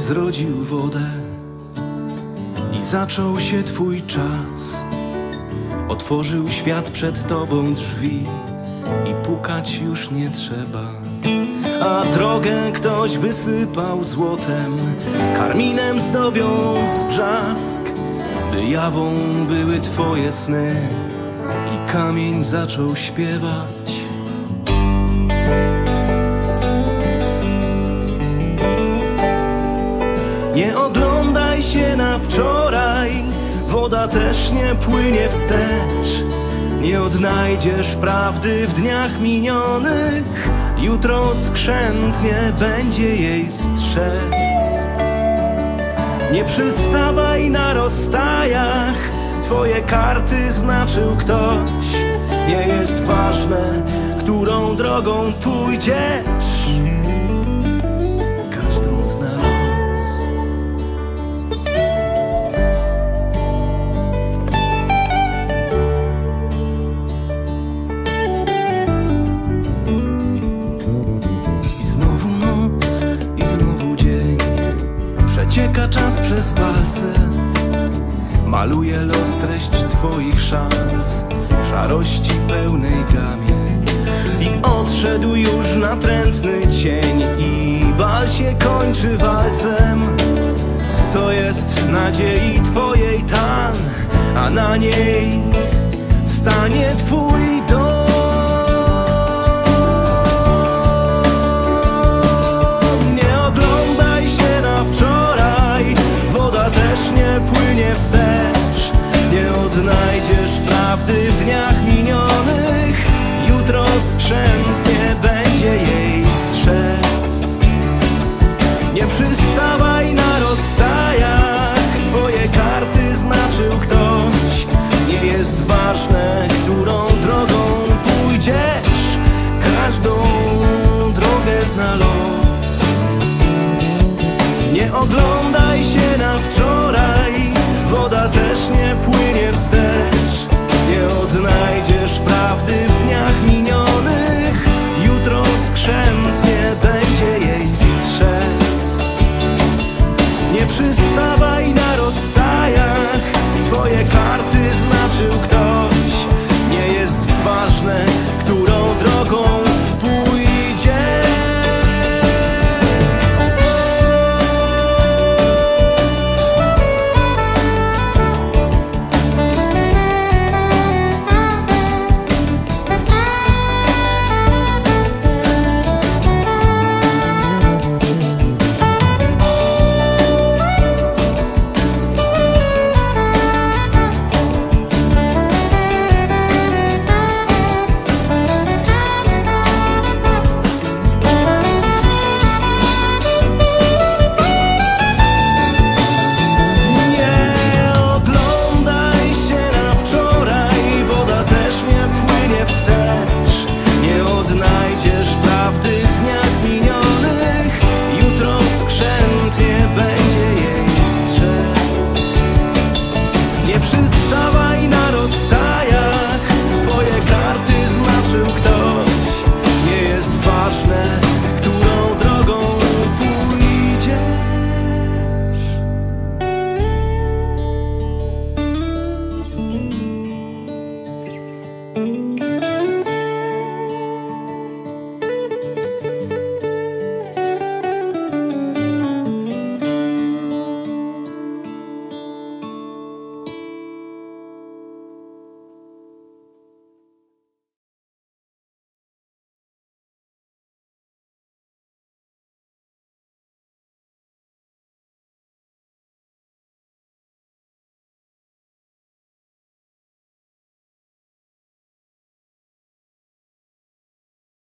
zrodził wodę i zaczął się twój czas. Otworzył świat przed tobą drzwi i pukać już nie trzeba. A drogę ktoś wysypał złotem, karminem zdobiąc brzask, by jawą były twoje sny i kamień zaczął śpiewać. Nie oglądaj się na wczoraj, woda też nie płynie wstecz. Nie odnajdziesz prawdy w dniach minionych, jutro skrzętnie będzie jej strzec. Nie przystawaj na rozstajach, twoje karty znaczył ktoś. Nie jest ważne, którą drogą pójdziesz. Przecieka czas przez palce. Maluje los treść twoich szans W szarości pełnej gamie. I odszedł już natrętny cień I bal się kończy walcem. To jest nadziei twojej tan A na niej stanie twój dom prawdy w dniach minionych, jutro skrzętnie będzie jej strzec. Nie przystawaj na rozstajach, twoje karty znaczył ktoś. Nie jest ważne, którą drogą pójdziesz, każdą drogę zna los. Nie oglądaj się na wczoraj, woda też nie płynie wstecz. Nie